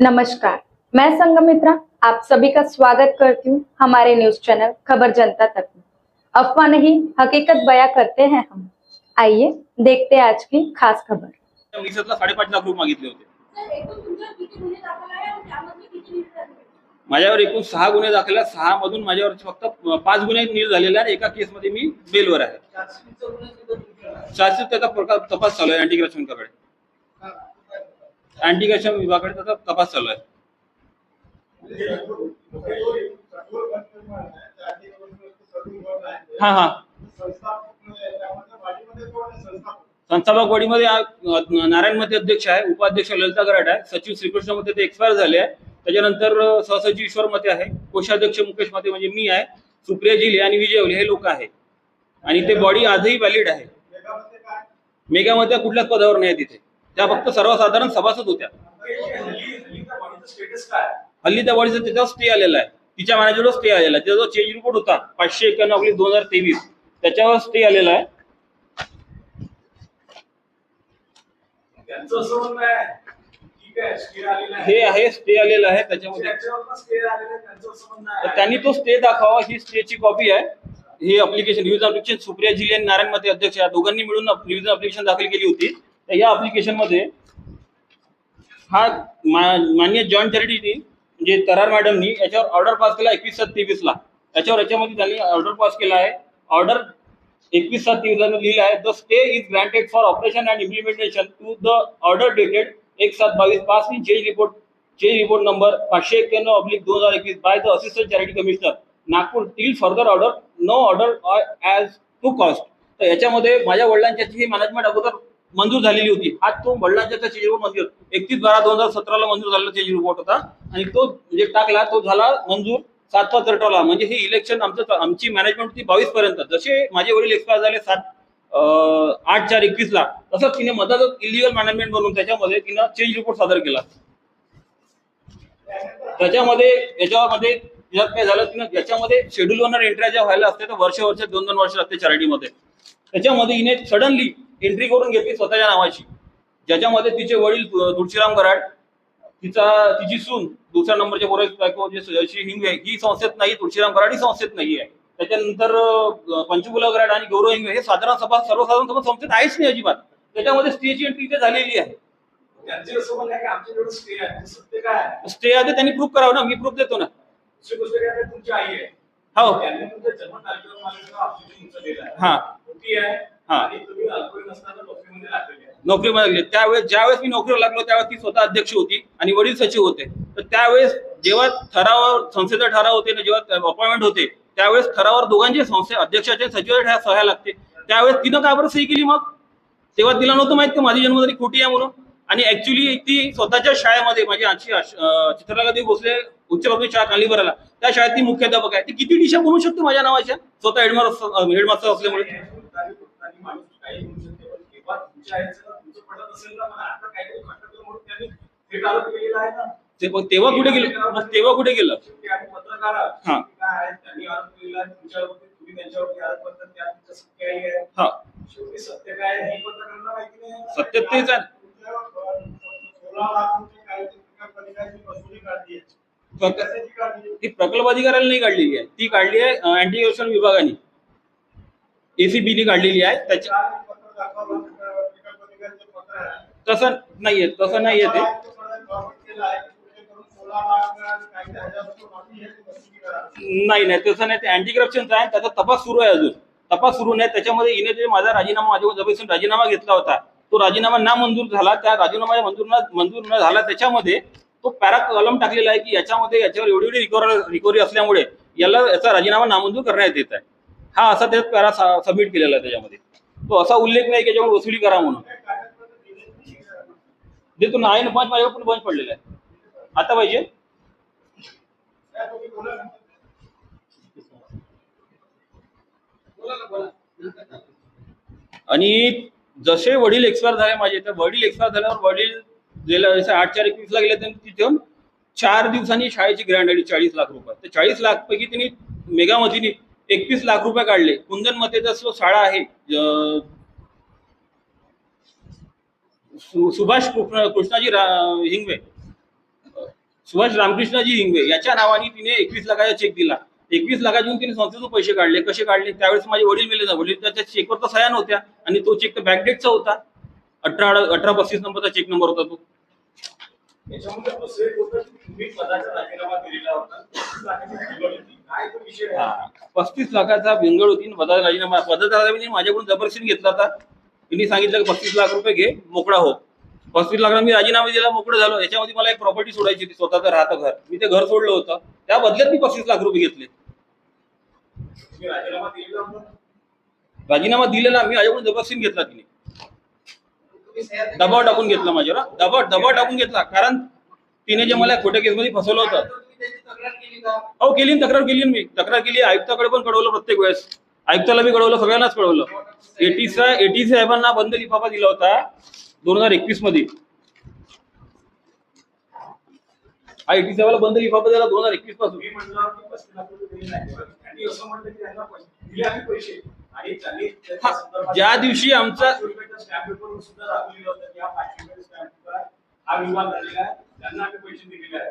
नमस्कार मैं संगमित्रा आप सभी का स्वागत करती हूँ हमारे न्यूज़ चैनल खबर जनता तक में। अफवाह नहीं हकीकत बयां करते हैं हम। आइए देखते हैं आज की खास खबर। साडेपाच लाख रुपये मागितले होते। माझ्यावर एकूण सहा गुन्हे दाखल सहा मधून माझ्यावर फक्त पाच गुन्हे नील झालेले आहेत. एका केसमध्ये मी बेलवर आहे. चार्जशीट त्याचा तपास चालू आहे. अँटी कडे. अँटी विभागाकडे त्याचा तपास चालू आहे. हा हा. संस्थापक बॉडीमध्ये नारायण मते अध्यक्ष आहे उपाध्यक्ष ललिता गराड आहे सचिव श्रीकृष्ण मते ते एक्सपायर झाले आहे. त्याच्यानंतर सहसचिव ईश्वर मते आहे कोषाध्यक्ष मुकेश मते म्हणजे मी आहे सुप्रिया जिले आणि विजय ओले हे लोक आहे आणि ते बॉडी आजही व्हॅलिड आहे. मेगामध्ये कुठल्याच पदावर नाही तिथे त्या फक्त सर्वसाधारण सभासद होत्या. हल्ली त्या बॉडीचा त्याच्यावर स्टे आलेला आहे. तिच्या मॅनेजरवर स्टे आलेला आहे. त्याचा जो चेंज रिपोर्ट होता पाचशे एक्क्याण्णव अकली दोन हजार तेवीस त्याच्यावर स्टे आलेला आहे. हे आहे स्टे आलेला आहे त्याच्यामध्ये. त्यांनी तो स्टे दाखवावा ही स्टेची कॉपी आहे. ही अप्लिकेशन रिव्हिजन अप्लिकेशन सुप्रिया जिले आणि नारायण मते अध्यक्ष या दोघांनी मिळून रिव्हिजन अप्लिकेशन दाखल केली होती. तर या अप्लिकेशनमध्ये हा मान्य जॉईंट चॅरिटीनी म्हणजे तरार मॅडमनी याच्यावर ऑर्डर पास केला एकवीस सात तेवीस ला याच्यामध्ये त्यांनी ऑर्डर पास केला आहे. ऑर्डर एकवीस सात तेवीसला लिहिलं आहे the stay is granted for operation and implementation to the order dated एक सात बावीस pass in change report change report number पाचशे एक्क्याण्णव अब्लिक दोन हजार एकवीस by the assistant charity commissioner Nagpur till further order no order as to cost तर याच्यामध्ये माझ्या वडिलांची मॅनेजमेंट अगोदर मंजूर झालेली होती. हा तो वडिलांच्या चेंज रिपोर्ट मंजूर. एकतीस बारा दोन हजार सतराला मंजूर झालेला चेंज रिपोर्ट होता. आणि तो म्हणजे टाकला तो झाला मंजूर. सातवा तरटवला. म्हणजे हे इलेक्शन आमचं आमची मॅनेजमेंट होती बावीस पर्यंत. जसे माझे वडील एक्सपायर झाले सात आठ चार एकवीस ला तसंच तिने मधातच इलिगल मॅनेजमेंट बनवून त्याच्यामध्ये तिनं चेंज रिपोर्ट सादर केला. त्याच्यामध्ये याच्यामध्ये यात काय झालं तिनं याच्यामध्ये शेड्यूल ओनर एंट्र्या ज्या व्हायला असते तर वर्ष वर्ष दोन दोन वर्ष लागते चॅरिटीमध्ये त्याच्यामध्ये हिने सडनली एंट्री करून घेतली स्वतःच्या नावाची. ज्याच्यामध्ये तिचे वडील तुळशीराम गराड तिचा तिची सून दुसऱ्या नंबरच्या बोराची श्री हिंगवे ही संस्थेत नाही तुळशीराम गराड ही संस्थेत नाही आहे. त्याच्यानंतर पंचकुला गराड आणि गौरव हिंगवे हे साधारण सभा सर्वसाधारण सभा संस्थेत आहेच नाही अजिबात. त्याच्यामध्ये स्टेची एंट्री इथे झालेली आहे. आहे. स्टे आहे? आहे त्यांनी प्रूफ करावं ना मी प्रूफ देतो ना. आहे, आहे. हो. आहे. हा. हा. नोकरीमध्ये लागले त्यावेळेस ज्यावेळेस मी नोकरीवर लागलो त्यावेळेस ती स्वतः अध्यक्ष होती आणि वडील सचिव होते. तर त्यावेळेस जेव्हा ठरावावर संस्थेचा ठराव होते ना जेव्हा अपॉइंटमेंट होते त्यावेळेस ठरावावर दोघांचे संस्थे अध्यक्षाचे सचिवाच्या सह्या लागते. त्यावेळेस तिनं काय बरं सही केली मग? तेव्हा तिला नव्हतं माहीत की माझी जन्मतारीख खोटी आहे म्हणून. आणि ऍक्च्युली ती स्वतःच्या शाळेमध्ये माझी आजी अं, चित्रकलादेवी भोसले उच्च प्राथमिक शाळा कालीबराला त्या शाळेत ती मुख्याध्यापक आहे. ती किती डिशा बनवू शकते माझ्या नावाच्या? स्वतः हेडमास्टर हेडमास्टर असल्यामुळे. आणि आणि माणूस काही म्हणू शकते पण तेव्हा तुमच्या आईचं तुमचं पडत असेल ना मला आता काहीतरी खटकलं म्हणून त्यांनी थेट आरोप केलेला आहे ना. ते पण तेव्हा कुठे गेलं? तेव्हा कुठे गेलं. हा. सत्य हा. हे तेच आहे. ते प्रकल्प अधिकाऱ्याला नाही काढलेली आहे. ती काढली आहे अँटी विभागाने. एसीबीने काढलेली आहे. त्याच्या तसं नाहीये तसं नाहीये ते. नाही नाही तसं नाही. ते अँटी करप्शनचा आहे त्याचा तपास सुरू आहे अजून. तपास सुरू नाही. त्याच्यामध्ये हिने जे माझा राजीनामा माझ्या जबरदस्तीने राजीनामा घेतला होता तो राजीनामा ना मंजूर झाला त्या राजीनामा मंजूर न मंजूर न झाला त्याच्यामध्ये तो पॅरा कॉलम टाकलेला आहे की याच्यामध्ये याच्यावर एवढी एवढी रिकव्हरी रिकव्हरी असल्यामुळे याला याचा राजीनामा नामंजूर करण्यात येत आहे. हा असा त्यात पॅरा सबमिट केलेला आहे त्याच्यामध्ये. तो असा उल्लेख नाही की याच्यावर वसुली करा म्हणून. कागदपत्र तू नाही का? ना माझ्यावर पण बंच पडलेला आहे. आता पाहिजे. आणि जसे वडील एक्सपायर झाले माझे तर वडील एक्सपायर झाल्यावर वडील गेल्या जसे आठ चार एकवीसला गेले त्यांनी तिथून चार दिवसांनी शाळेची ग्रँड आली चाळीस लाख रुपये. तर चाळीस लाख पैकी त्यांनी मेगामतीने एकवीस लाख रुपये काढले. कुंदन मतेचा जो शाळा आहे. सुभाष कृष्णाजी रा- हिंगवे. सुभाष रामकृष्णजी हिंगवे. याच्या नावाने तिने एकवीस लाखाचा चेक दिला. एकवीस लाखातून तिने संस्थेतून पैसे काढले. कसे काढले? त्यावेळेस माझे वडील मिले ना. वडील त्या चेकवर तर सह्या नव्हत्या. आणि तो चेक तर बॅकडेटचा होता. अठरा अठरा पस्तीस नंबरचा चेक नंबर होता तो. याच्यामध्ये पस्तीस लाखाचा भिंगड होती पदाचा राजीनामा. पदाचा राजीनामा माझ्याकडून जबरदस्तीने घेतला होता. त्यांनी सांगितलं की पस्तीस लाख रुपये घे मोकळा हो. पस्तीस लाखाला मी राजीनामा दिला मोकळं झालो. याच्यामध्ये मला एक प्रॉपर्टी सोडायची होती स्वतःचं राहतं घर. मी ते घर सोडलं होतं. त्या बदल्यात मी पस्तीस लाख रुपये घेतले. राजीनामा दिलेला मी माझ्याकडून जबरदस्तीने घेतला तिने. दबाव टाकून घेतला माझ्यावर. दबाव दबाव टाकून घेतला. कारण तिने जे मला खोट्या केसमध्ये फसवलं होतं हो केली ना तक्रार केली ना मी. तक्रार केली आयुक्ताकडे पण कळवलं प्रत्येक वेळेस. आयुक्ताला बी कळवलं सगळ्यांनाच कळवलं. एटी एटी साहेबांना बंद लिफाफा दिला होता दोन हजार एकवीसमध्ये. हा एटी साहेबाला बंद लिफाफा दिला दोन हजार एकवीसपासून. ज्या दिवशी आमचा- हा विवाद झालेला आहे. त्यांना आम्ही पैसे दिलेले आहे